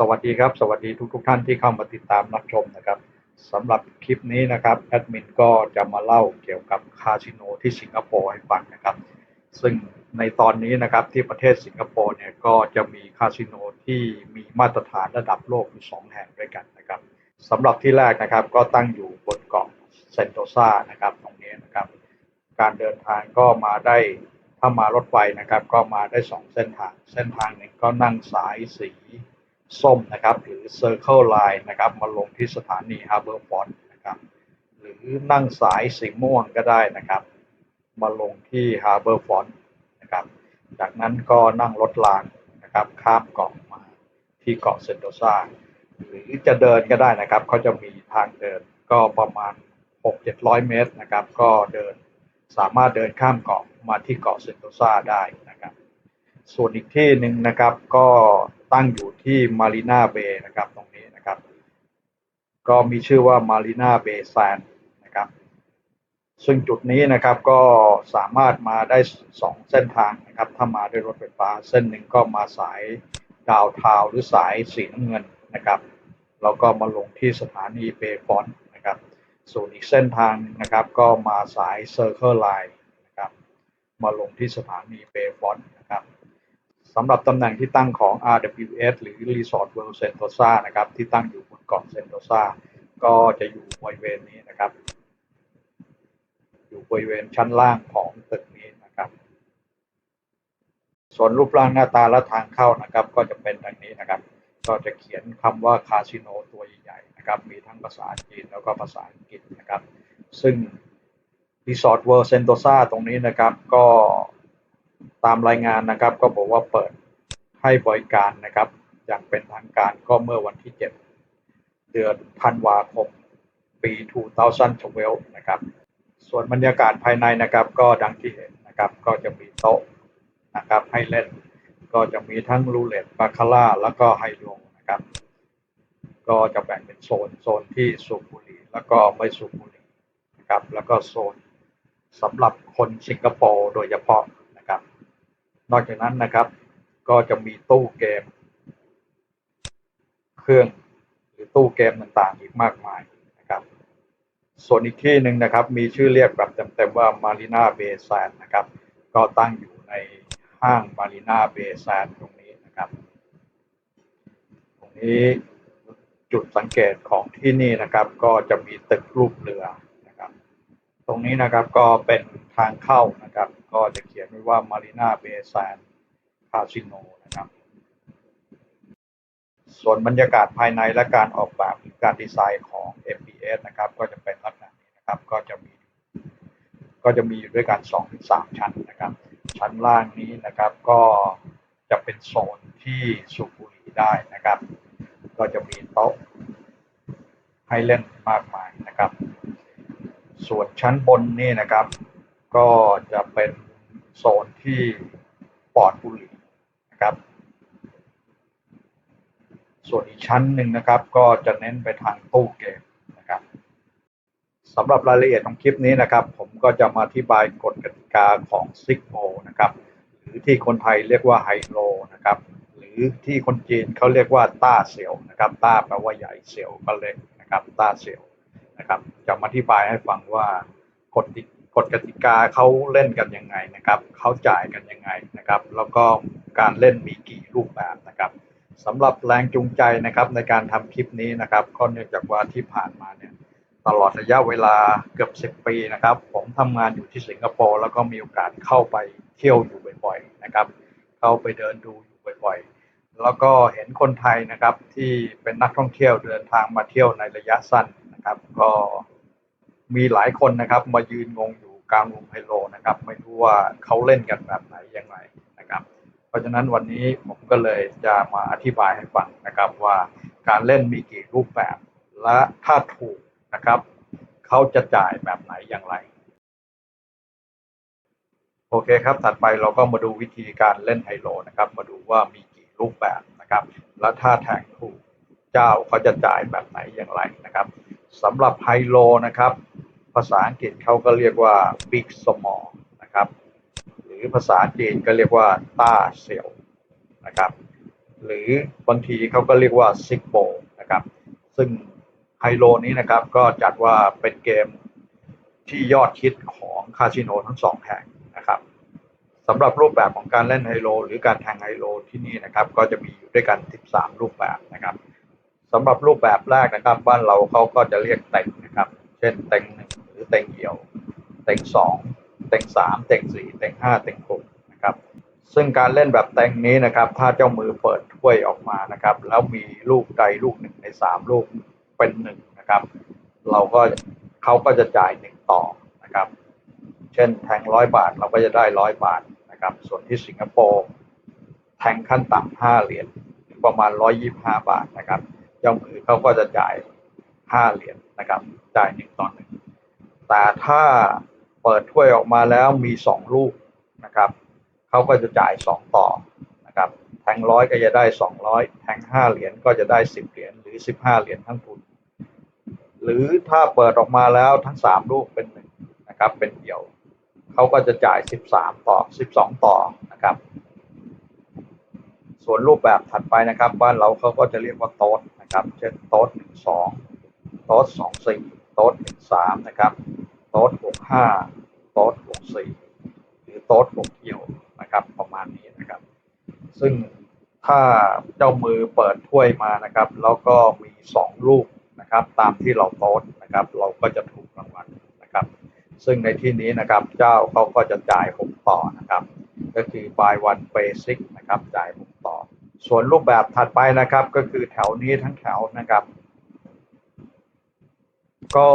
สวัสดีครับ สวัสดีทุกทท่านที่เข้ามาติดตามรับชมนะครับสำหรับคลิปนี้นะครับแอดมินก็จะมาเล่าเกี่ยวกับคาสิโนที่สิงคโปร์ให้ฟังนะครับ ซึ่งในตอนนี้นะครับที่ประเทศสิงคโปร์เนี่ยก็จะมีคาสิโนที่มีมาตรฐานระดับโลกอยู่สองแห่งด้วยกันนะครับสำหรับที่แรกนะครับก็ตั้งอยู่บนเกาะเซนโตซานะครับตรงนี้นะครับ การเดินทางก็มาได้ถ้ามารถไฟนะครับ ก็มาได้สองเส้นทาง เส้นทางหนึ่งก็นั่งสายสี ส้มนะครับหรือ Circle Line นะครับมาลงที่สถานี Harbor Front นะครับหรือนั่งสายสีม่วงก็ได้นะครับ มาลงที่ Harbor Front นะครับจากนั้นก็นั่งรถรางนะครับข้ามเกาะมาที่เกาะเซนโตซาหรือจะเดินก็ได้นะครับเขาจะมีทางเดินก็ประมาณ 6-700 เมตรนะครับ ก็เดินสามารถเดินข้ามเกาะมาที่เกาะเซนโตซาได้นะครับ ส่วนอีกที่หนึ่งนะครับก็ ตั้งอยู่ที่มารีนาเบย์นะครับตรงนี้นะครับ ก็มีชื่อว่ามารีนาเบย์แซนนะครับ ซึ่งจุดนี้นะครับก็สามารถมาได้สองเส้นทางนะครับ ถ้ามาด้วยรถไฟฟ้าเส้นหนึ่งก็มาสายดาวทาวหรือสายสีน้ำเงินนะครับแล้วก็มาลงที่สถานีเบย์ฟอนต์นะครับส่วนอีกเส้นทางนะครับก็มาสายเซอร์เคิลไลน์นะครับมาลงที่สถานีเบย์ฟอนต์นะครับ สำหรับตำแหน่งที่ตั้งของ RWS หรือ Resort World Sentosa นะครับ ที่ตั้งอยู่บนเกาะเซนโตซาก็จะอยู่บริเวณนี้นะครับ อยู่บริเวณชั้นล่างของตึกนี้นะครับ ส่วนรูปร่างหน้าตาและทางเข้านะครับ ก็จะเป็นดังนี้นะครับ ก็จะเขียนคำว่าคาสิโนตัวใหญ่ๆนะครับ มีทั้งภาษาจีนแล้วก็ภาษาอังกฤษนะครับ ซึ่ง Resort World Sentosa ตรงนี้นะครับ ก็ ตามรายงานนะครับก็บอกว่าเปิดให้บริการนะครับอย่างเป็นทางการก็เมื่อวันที่ 7 เดือนธันวาคม ปี 2012 นะครับ ส่วนบรรยากาศภายในนะครับก็ดังที่เห็นนะครับก็จะมีโต๊ะนะครับให้เล่นก็จะมีทั้งรูเล็ตบาคาร่าแล้วก็ไฮโลนะครับ ก็จะแบ่งเป็นโซนโซนที่สูบบุหรี่แล้วก็ไม่สูบบุหรี่นะครับแล้วก็โซนสำหรับคนสิงคโปร์โดยเฉพาะ นอกจากนั้นนะครับ ก็จะมีตู้เกม เครื่องหรือตู้เกมต่างๆ อีกมากมายนะครับ ส่วนอีกที่หนึ่งนะครับ มีชื่อเรียกแบบเต็มๆว่า Marina Bay Sands นะครับ ก็ตั้งอยู่ในห้าง Marina Bay Sands ตรงนี้นะครับ ตรงนี้จุดสังเกตของที่นี่นะครับ ก็จะมีตึกรูปเรือนะครับ ตรงนี้นะครับก็เป็นทางเข้านะครับ ก็จะเขียนไว้ว่า Marina Bay Sands Casino นะครับ ส่วนบรรยากาศภายในและการออกแบบหรือการดีไซน์ของ MBS นะครับ ก็จะเป็นลักษณะนี้นะครับ ก็จะมี ก็จะมีอยู่ด้วยกัน2-3ถึงชั้นนะครับ ชั้นล่างนี้นะครับ ก็จะเป็นโซนที่สูบบุหรี่ได้นะครับ ก็จะมีโต๊ะให้เล่นมากมายนะครับ ส่วนชั้นบนนี่นะครับ ก็จะเป็น โซนที่ปอดบุหรี่นะครับ ส่วนอีกชั้นหนึ่งนะครับ ก็จะเน้นไปทางตู้เกมนะครับสำหรับรายละเอียดของคลิปนี้นะครับ ผมก็จะมาอธิบายกฎกติกาของซิกโมนะครับ หรือที่คนไทยเรียกว่าไฮโลนะครับ หรือที่คนจีนเขาเรียกว่าต้าเสี่ยวนะครับ ต้าแปลว่าใหญ่เสี่ยวก็เล็กนะครับ ต้าเสี่ยวนะครับ จะมาอธิบายให้ฟังว่ากฎก ฎกติกาเขาเล่นกันยังไงนะครับเขาจ่ายกันยังไงนะครับ แล้วก็การเล่นมีกี่รูปแบบนะครับสำหรับแรงจูงใจนะครับในการทำคลิปนี้นะครับก็เนื่องจากว่าที่ผ่านมาเนี่ยตลอดระยะเวลาเกือบ 10 ปีนะครับ ผมทำงานอยู่ที่สิงคโปร์แล้วก็มีโอกาสเข้าไปเที่ยวอยู่บ่อยๆนะครับ เข้าไปเดินดูอยู่บ่อยๆ แล้วก็เห็นคนไทยนะครับที่เป็นนักท่องเที่ยวเดินทางมาเที่ยวในระยะสั้นนะครับ ก็มีหลายคนนะครับมายืนงงอยู่ กลางวงไฮโลนะครับ ไม่รู้ว่าเขาเล่นกันแบบไหนยังไงนะครับ เพราะฉะนั้นวันนี้ผมก็เลยจะมาอธิบายให้ฟังนะครับว่าการเล่นมีกี่รูปแบบ และถ้าถูกนะครับเขาจะจ่ายแบบไหนอย่างไร โอเคครับ ถัดไปเราก็มาดูวิธีการเล่นไฮโลนะครับ มาดูว่ามีกี่รูปแบบนะครับ และถ้าแทงถูกเจ้าเขาจะจ่ายแบบไหนอย่างไรนะครับสำหรับไฮโลนะครับ ภาษาอังกฤษเขาก็เรียกว่า big small นะครับ หรือภาษาจีนก็เรียกว่าต้าเซียวนะครับ หรือบางทีเขาก็เรียกว่าซิกโบนะครับ ซึ่งไฮโลนี้นะครับก็จัดว่าเป็นเกมที่ยอดฮิตของคาสิโนทั้งสองแห่งนะครับสำหรับรูปแบบของการเล่นไฮโล หรือการแทงไฮโลที่นี่นะครับก็จะมีอยู่ด้วยกัน 13 รูปแบบนะครับสำหรับรูปแบบแรกนะครับ บ้านเราเขาก็จะเรียกเต็งนะครับ เช่นเต็งหนึ่ง เต็งเหี่ยว เต็งสองเต็งสามเต็งสี่เต็งห้าเต็งหกนะครับ ซึ่งการเล่นแบบเต็งนี้นะครับ ถ้าเจ้ามือเปิดถ้วยออกมานะครับ แล้วมีลูกใดลูกหนึ่งในสามลูกเป็นหนึ่งนะครับ เราก็เขาก็จะจ่ายหนึ่งต่อนะครับ เช่นแทงร้อยบาทเราก็จะได้ร้อยบาทนะครับ ส่วนที่สิงคโปร์แทงขั้นต่ำห้าเหรียญประมาณร้อยยี่ห้าบาทนะครับ เจ้ามือเขาก็จะจ่ายห้าเหรียญนะครับ จ่ายหนึ่งต่อหนึ่ง แต่ถ้าเปิดถ้วยออกมาแล้วมีสองลูกนะครับเขาก็จะจ่ายสองต่อนะครับแทงร้อยก็จะได้สองร้อยแทงห้าเหรียญก็จะได้สิบเหรียญหรือสิบห้าเหรียญทั้งทุน หรือถ้าเปิดออกมาแล้วทั้งสามลูกเป็นหนึ่งนะครับเป็นเดี่ยวเขาก็จะจ่ายสิบสามต่อสิบสองต่อนะครับส่วนรูปแบบถัดไปนะครับบ้านเราเขาก็จะเรียกว่าโต๊ดนะครับ เช่นโต๊ดหนึ่งสองโต๊ดสองสี่ โต๊ดหนึ่งสามนะครับ โต๊ดหกห้าโต๊ดหกสี่หรือโต๊ดหกเอี่ยวนะครับ ประมาณนี้นะครับ ซึ่งถ้าเจ้ามือเปิดถ้วยมานะครับ แล้วก็มีสองลูกนะครับ ตามที่เราโต๊ดนะครับ เราก็จะถูกรางวัลนะครับ ซึ่งในที่นี้นะครับ เจ้าเขาก็จะจ่ายหกต่อนะครับ ก็คือ buy one pay six นะครับ จ่ายหกต่อ ส่วนรูปแบบถัดไปนะครับ ก็คือแถวนี้ทั้งแถวนะครับ ก็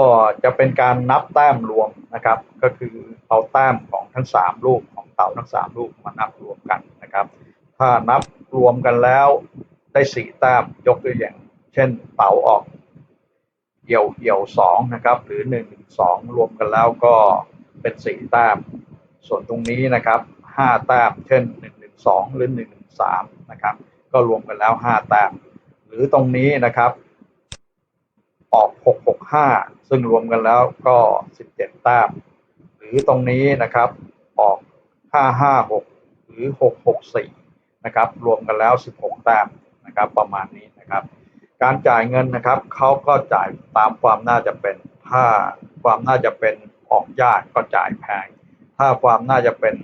จะเป็นการนับแต้มรวมนะครับ ก็คือเอาแต้มของทั้งสามลูกของเต่าทั้งสามลูกมานับรวมกันนะครับ ถ้านับรวมกันแล้วได้สี่แต้มยกตัวอย่าง เช่นเต่าออกเหี่ยวเหี่ยวสองนะครับ หรือหนึ่งสองรวมกันแล้วก็เป็นสี่แต้มส่วนตรงนี้นะครับห้าแต้มเช่นหนึ่งหนึ่งสองหรือหนึ่งหนึ่งสามนะครับ ก็รวมกันแล้วห้าแต้มหรือตรงนี้นะครับ ออก 665 ซึ่งรวมกันแล้วก็ 17 แต้ม หรือตรงนี้นะครับ ออก 556 หรือ 664 นะครับ รวมกันแล้ว 16 แต้มนะครับ ประมาณนี้นะครับ การจ่ายเงินนะครับ เขาก็จ่ายตามความน่าจะเป็น ถ้าความน่าจะเป็นออกยากก็จ่ายแพง ถ้าความน่าจะเป็น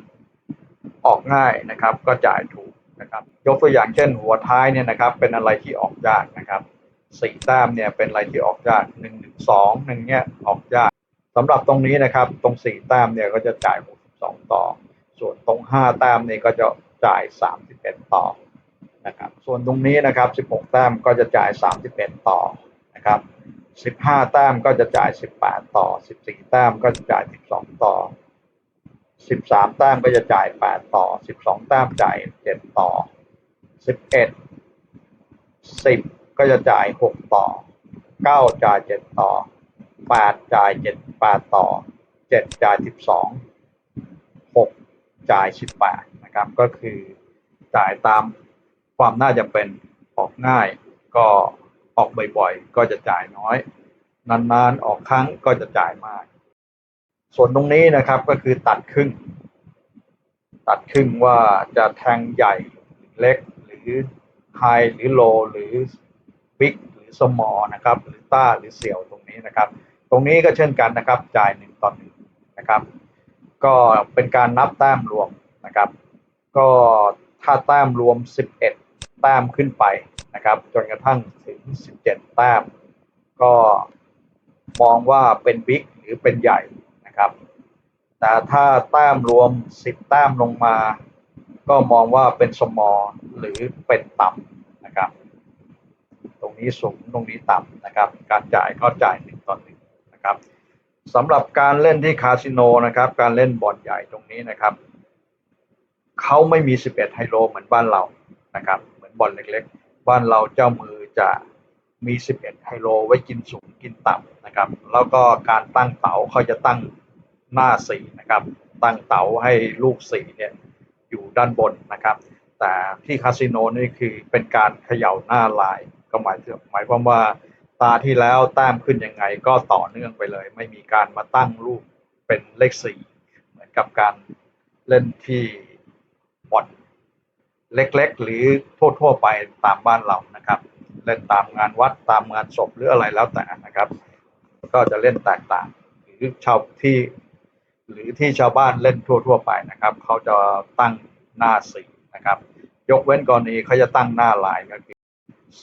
ออกง่ายนะครับ ก็จ่ายถูกนะครับ ยกตัวอย่างเช่น หัวท้ายเนี่ยนะครับ เป็นอะไรที่ออกยากนะครับ สี่แต้มเนี่ยเป็นอะไรที่ออกยากหนึ่งหนึ่งสองหนึ่งเนี่ยออกยากสำหรับตรงนี้นะครับ ตรงสี่แต้มเนี่ยก็จะจ่ายหกสองต่อ ส่วนตรงห้าแต้มเนี่ยก็จะจ่ายสามสิบเอ็ดต่อนะครับส่วนตรงนี้นะครับสิบหกแต้มก็จะจ่ายสามสิบเอ็ดต่อนะครับสิบห้าแต้มก็จะจ่ายสิบแปดต่อสิบสี่แต้มก็จะจ่ายสิบสองต่อสิบสามแต้มก็จะจ่ายแปดต่อสิบสองแต้มจ่ายเจ็ดต่อสิบเอ็ดสิบ ก็จะจ่ายหกต่อเก้าจ่ายเจ็ดต่อแปดจ่ายเจ็ดแปดต่อเจ็ดจ่ายสิบสองหกจ่ายสิบแปดนะครับ ก็คือจ่ายตามความน่าจะเป็นออกง่าย ก็ออกบ่อยๆ ก็จะจ่ายน้อย นานๆออกครั้งก็จะจ่ายมาก ส่วนตรงนี้นะครับก็คือตัดครึ่ง ตัดครึ่งว่าจะแทงใหญ่เล็กหรือไฮหรือโลหรือ บิ๊กหรือสมอนะครับหรือต้าหรือเสี่ยวตรงนี้นะครับ ตรงนี้ก็เช่นกันนะครับจ่ายหนึ่งต่อหนึ่งนะครับ ก็เป็นการนับแต้มรวมนะครับ ก็ถ้าแต้มรวม 11 แต้มขึ้นไปนะครับ จนกระทั่งถึง 17 แต้ม ก็มองว่าเป็นบิ๊กหรือเป็นใหญ่นะครับ แต่ถ้าแต้มรวม 10 แต้มลงมา ก็มองว่าเป็นสมอหรือเป็นต่ำนะครับ นี้สูงตรงนี้ต่ำนะครับ การจ่ายก็จ่ายหนึ่งต่อหนึ่งนะครับสำหรับการเล่นที่คาสิโนนะครับ การเล่นบอลใหญ่ตรงนี้นะครับเขาไม่มี 11 ไฮโลเหมือนบ้านเรานะครับ เหมือนบอลเล็กๆ บ้านเราเจ้ามือจะมี 11 ไฮโลไว้กินสูงกินต่ำนะครับ แล้วก็การตั้งเต๋าเขาจะตั้งหน้าสี่นะครับ ตั้งเต๋าให้ลูกสี่เนี่ยอยู่ด้านบนนะครับ แต่ที่คาสิโนนี่คือเป็นการเขย่าหน้าลาย ก็หมายถึงหมายความว่าตาที่แล้วแต้มขึ้นยังไงก็ต่อเนื่องไปเลย ไม่มีการมาตั้งรูปเป็นเลขสี่เหมือนกับการเล่นที่บอลเล็กๆ หรือทั่วๆไปตามบ้านเรานะครับเล่นตามงานวัดตามงานศพหรืออะไรแล้วแต่นะครับ ก็จะเล่นแตกต่างหรือชาวที่ หรือที่ชาวบ้านเล่นทั่ว ๆ ไปนะครับ เขาจะตั้งหน้าสีนะครับ ยกเว้นกรณีเขาจะตั้งหน้าลายก็คือ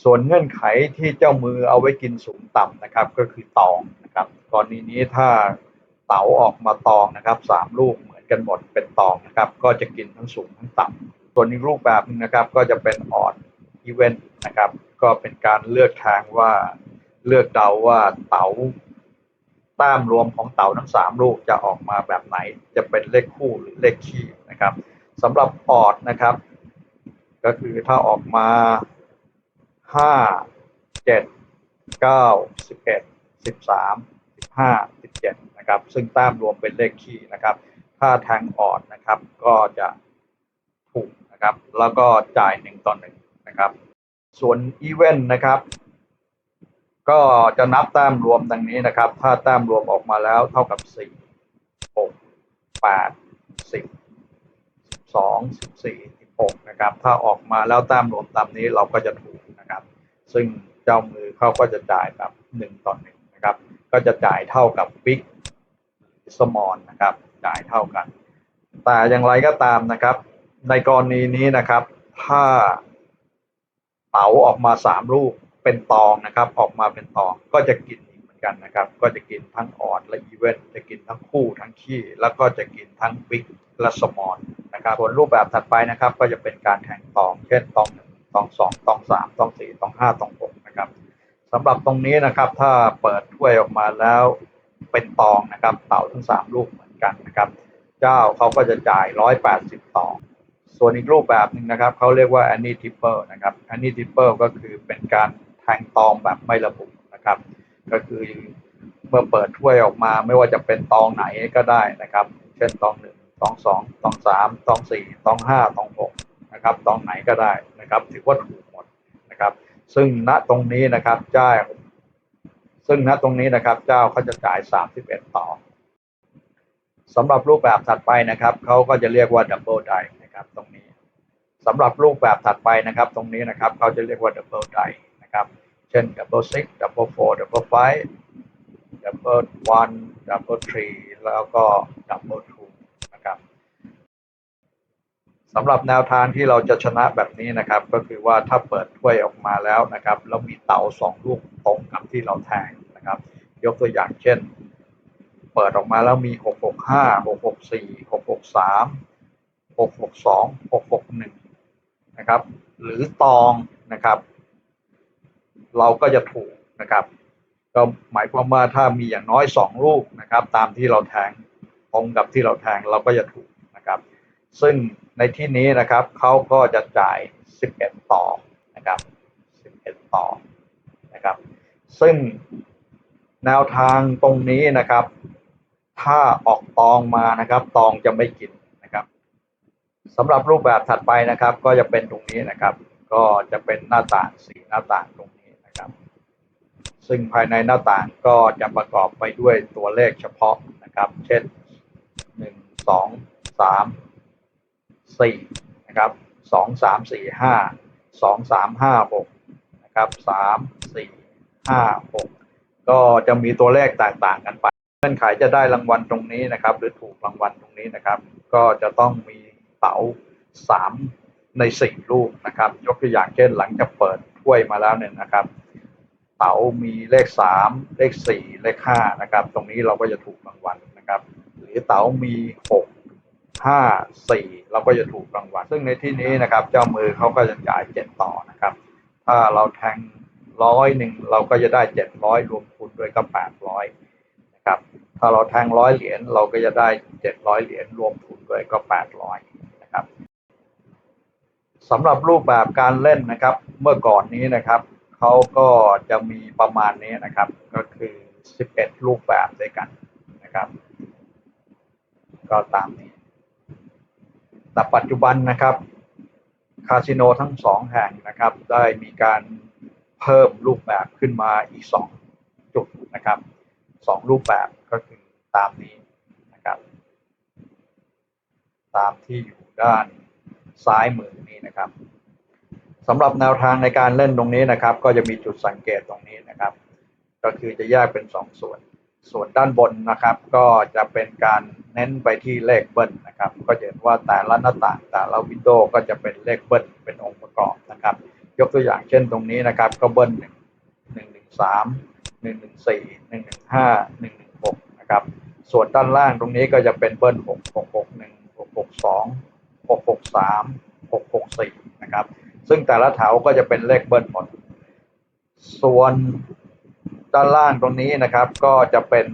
ส่วนเงื่อนไขที่เจ้ามือเอาไว้กินสูงต่ำนะครับ ก็คือตองนะครับกรณีนี้ถ้าเต๋าออกมาตองนะครับสามลูกเหมือนกันหมดเป็นตองนะครับ ก็จะกินทั้งสูงทั้งต่ำส่วนอีกรูปแบบหนึงนะครับก็จะเป็นออดอีเวนต์นะครับ ก็เป็นการเลือกทางว่าเลือกเดาว่าเต๋าแต้มรวมของเต๋าทั้งสามลูกจะออกมาแบบไหน จะเป็นเลขคู่หรือเลขคี่นะครับสำหรับออดนะครับ ก็คือถ้าออกมา ห้าเจ็ดเก้าสิบเอ็ดสิบสามสิบห้าสิบเจ็ดนะครับ ซึ่งแต้มรวมเป็นเลขคี่นะครับถ้าแทงออดนะครับ ก็จะถูกนะครับ แล้วก็จ่ายหนึ่งต่อหนึ่งนะครับ ส่วนอีเวนต์นะครับ ก็จะนับแต้มรวมดังนี้นะครับ ถ้าแต้มรวมออกมาแล้วเท่ากับสี่หกแปดสิบสองสิบสี่สิบหกนะครับ ถ้าออกมาแล้วแต้มรวมตามนี้เราก็จะถูก ซึ่งเจ้ามือเขาก็จะจ่ายแบบหนึ่งต่อหนึ่งนะครับ ก็จะจ่ายเท่ากับบิ๊กสมอลนะครับ จ่ายเท่ากัน แต่อย่างไรก็ตามนะครับ ในกรณีนี้นะครับ ถ้าเต๋าออกมาสามลูกเป็นตองนะครับ ออกมาเป็นตองก็จะกินเหมือนกันนะครับ ก็จะกินทั้งออดและอีเวนจะกินทั้งคู่ทั้งขี้แล้วก็จะกินทั้งบิ๊กและสมอลนะครับส่วนรูปแบบถัดไปนะครับ ก็จะเป็นการแทงตอง เช่นตองหนึ่ง ตองสองตองสามตองสี่ตองห้าตองหกนะครับสำหรับตรงนี้นะครับ ถ้าเปิดถ้วยออกมาแล้วเป็นตองนะครับ เต่าทั้งสามลูกเหมือนกันนะครับ เจ้าเขาก็จะจ่ายร้อยแปดสิบตองส่วนอีกรูปแบบหนึ่งนะครับเขาเรียกว่า a n n i tipper นะครับ a n n i tipper ก็คือเป็นการแทงตองแบบไม่ระบุนะครับ ก็คือเมื่อเปิดถ้วยออกมาไม่ว่าจะเป็นตองไหนก็ได้นะครับ เช่นตองหนึ่งตองสองตองสามตองสี่ตองห้าตองหก นะครับตองไหนก็ได้นะครับ ถือว่าถูกหมดนะครับ ซึ่งณตรงนี้นะครับเจ้าซึ่งณตรงนี้นะครับ เจ้าเขาจะจ่ายสามสิบเอ็ดต่อสำหรับรูปแบบถัดไปนะครับเขาก็จะเรียกว่าดับเบิลไดนะครับตรงนี้สำหรับรูปแบบถัดไปนะครับ ตรงนี้นะครับเขาจะเรียกว่าดับเบิลไดนะครับ เช่นดับเบิลซิกดับเบิลโฟร์ดับเบิลไฟดับเบิลวันดับเบิลทรีแล้วก็ดับเบิลทู สำหรับแนวทางที่เราจะชนะแบบนี้นะครับ ก็คือว่าถ้าเปิดถ้วยออกมาแล้วนะครับแล้วมีเต๋าสองลูกตรงกับที่เราแทงนะครับ ยกตัวอย่างเช่น เปิดออกมาแล้วมีหกหกห้าหกหกสี่หกหกสามหกหกสองหกหกหนึ่งนะครับ หรือตองนะครับ เราก็จะถูกนะครับก็หมายความว่าถ้ามีอย่างน้อยสองลูกนะครับ ตามที่เราแทงตรงกับที่เราแทงเราก็จะถูก ซึ่งในที่นี้นะครับเขาก็จะจ่ายสิบเอ็ดต่อนะครับสิบเอ็ดต่อนะครับ ซึ่งแนวทางตรงนี้นะครับ ถ้าออกตองมานะครับ ตองจะไม่กินนะครับสำหรับรูปแบบถัดไปนะครับ ก็จะเป็นตรงนี้นะครับ ก็จะเป็นหน้าต่างสีหน้าต่างตรงนี้นะครับ ซึ่งภายในหน้าต่างก็จะประกอบไปด้วยตัวเลขเฉพาะนะครับ เช่นหนึ่ง สี่นะครับสองสามสี่ห้าสองสามห้าหกนะครับสามสี่ห้าหกก็จะมีตัวเลขแตกต่างกันไปเงื่อนไขจะได้รางวัลตรงนี้นะครับ หรือถูกรางวัลตรงนี้นะครับ ก็จะต้องมีเต๋าสามในสี่ลูกนะครับ ยกตัวอย่างเช่นหลังจากเปิดถ้วยมาแล้วหนึ่งนะครับเต๋ามีเลขสามเลขสี่เลขห้านะครับ ตรงนี้เราก็จะถูกรางวัลนะครับ หรือเต๋ามีหก ห้าสี่เราก็จะถูกรางวัลซึ่งในที่นี้นะครับ เจ้ามือเขาก็จะจ่ายเจ็ดต่อนะครับ ถ้าเราแทงร้อยหนึ่งเราก็จะได้เจ็ดร้อยรวมคูณด้วยก็แปดร้อยนะครับ ถ้าเราแทงร้อยเหรียญเราก็จะได้เจ็ดร้อยเหรียญรวมทุนด้วยก็แปดร้อยนะครับสำหรับรูปแบบการเล่นนะครับ เมื่อก่อนนี้นะครับเขาก็จะมีประมาณนี้นะครับ ก็คือสิบเอ็ดรูปแบบด้วยกันนะครับ ก็ตามนี้ แต่ปัจจุบันนะครับคาสิโนทั้งสองแห่งนะครับ ได้มีการเพิ่มรูปแบบขึ้นมาอีกสองจุดนะครับสองรูปแบบก็คือตามนี้นะครับ ตามที่อยู่ด้านซ้ายมือนี่นะครับสำหรับแนวทางในการเล่นตรงนี้นะครับ ก็จะมีจุดสังเกตตรงนี้นะครับ ก็คือจะแยกเป็นสองส่วน ส่วนด้านบนนะครับ ก็จะเป็นการเน้นไปที่เลขเบิ้ลนะครับ ก็จะเห็นว่าแต่ละหน้าต่างแต่ละวินโดว์ก็จะเป็นเลขเบิ้ลเป็นองค์ประกอบนะครับ ยกตัวอย่างเช่นตรงนี้นะครับ ก็เบิ้ลหนึ่งหนึ่งหนึ่งสามหนึ่งหนึ่งสี่หนึ่งหนึ่งห้าหนึ่งหนึ่งหกนะครับ ส่วนด้านล่างตรงนี้ก็จะเป็นเบิ้ลหกหกหกหนึ่งหกหกสองหกหกสามหกหกสี่นะครับ ซึ่งแต่ละแถวก็จะเป็นเลขเบิ้ลหมด ส่วน ด้านล่างตรงนี้นะครับ ก็จะเป็น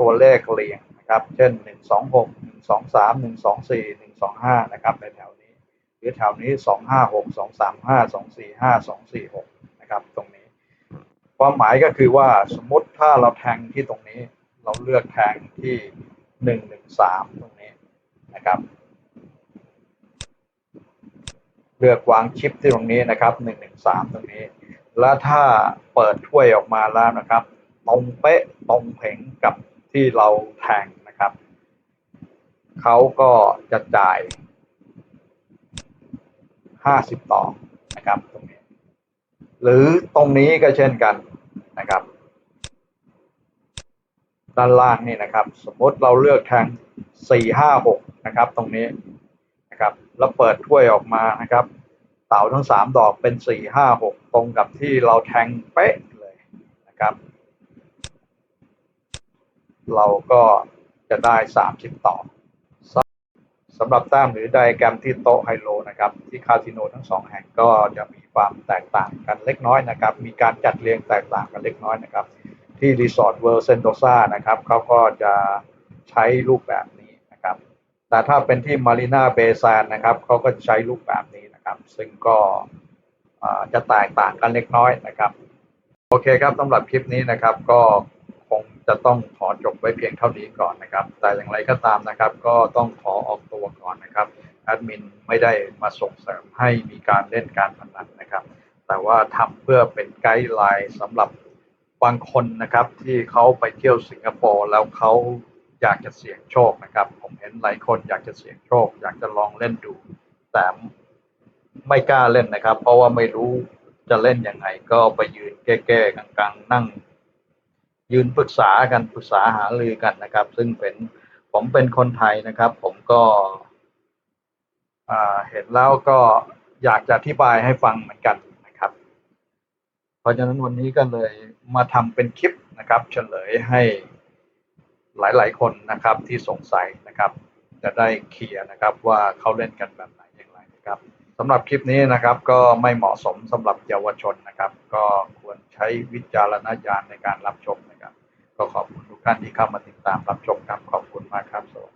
ตัวเลขเรียงนะครับ เช่นหนึ่งสองหกหนึ่งสองสามหนึ่งสองสี่หนึ่งสองห้านะครับในแถวนี้ หรือแถวนี้สองห้าหกสองสามห้าสองสี่ห้าสองสี่หกนะครับ ตรงนี้ ความหมายก็คือว่าสมมติถ้าเราแทงที่ตรงนี้ เราเลือกแทงที่หนึ่งหนึ่งสามตรงนี้นะครับเลือกวางชิปที่ตรงนี้นะครับหนึ่งหนึ่งสามตรงนี้ แล้วถ้าเปิดถ้วยออกมาแล้วนะครับตรงเป๊ะตรงเผงกับที่เราแทงนะครับ เขาก็จะจ่ายห้าสิบต่อนะครับตรงนี้ หรือตรงนี้ก็เช่นกันนะครับ ด้านล่างนี่นะครับ สมมติเราเลือกแทงสี่ห้าหกนะครับ ตรงนี้นะครับ แล้วเปิดถ้วยออกมานะครับ เต่าทั้งสามดอกเป็นสี่ห้าหกตรงกับที่เราแทงเป๊ะเลยนะครับ เราก็จะได้สามสิบต่อสำหรับแต้มหรือไดแกรมที่โต๊ะไฮโลนะครับ ที่คาสิโนทั้งสองแห่งก็จะมีความแตกต่างกันเล็กน้อยนะครับ มีการจัดเรียงแตกต่างกันเล็กน้อยนะครับ ที่รีสอร์ทเวิร์เซนโตซานะครับเขาก็จะใช้รูปแบบนี้นะครับ แต่ถ้าเป็นที่มารีนาเบซานนะครับเขาก็ใช้รูปแบบนี้ นะครับซึ่งก็จะแตกต่างกันเล็กน้อยนะครับ โอเคครับสำหรับคลิปนี้นะครับ ก็คงจะต้องขอจบไว้เพียงเท่านี้ก่อนนะครับ แต่อย่างไรก็ตามนะครับ ก็ต้องขอออกตัวก่อนนะครับแอดมินไม่ได้มาส่งเสริมให้มีการเล่นการพนันนะครับ แต่ว่าทำเพื่อเป็นไกด์ไลน์สำหรับบางคนนะครับที่เขาไปเที่ยวสิงคโปร์แล้วเขาอยากจะเสี่ยงโชคนะครับ ผมเห็นหลายคนอยากจะเสี่ยงโชค อยากจะลองเล่นดูแต่ ไม่กล้าเล่นนะครับ เพราะว่าไม่รู้จะเล่นยังไง ก็ไปยืนแก้ๆกลางๆนั่ง ยืนปรึกษากันปรึกษาหารือกันนะครับ ซึ่งเป็นผมเป็นคนไทยนะครับ ผมก็เห็นแล้วก็อยากจะอธิบายให้ฟังเหมือนกันนะครับ เพราะฉะนั้นวันนี้ก็เลยมาทำเป็นคลิปนะครับ เฉลยให้หลาย ๆ คนนะครับที่สงสัยนะครับ จะได้เคลียร์นะครับว่าเขาเล่นกันแบบไหนอย่างไรนะครับ สำหรับคลิปนี้นะครับก็ไม่เหมาะสมสำหรับเยาวชนนะครับ ก็ควรใช้วิจารณญาณในการรับชมนะครับ ก็ขอบคุณทุกท่านที่เข้ามาติดตามรับชมครับ ขอบคุณมากครับสวัสดี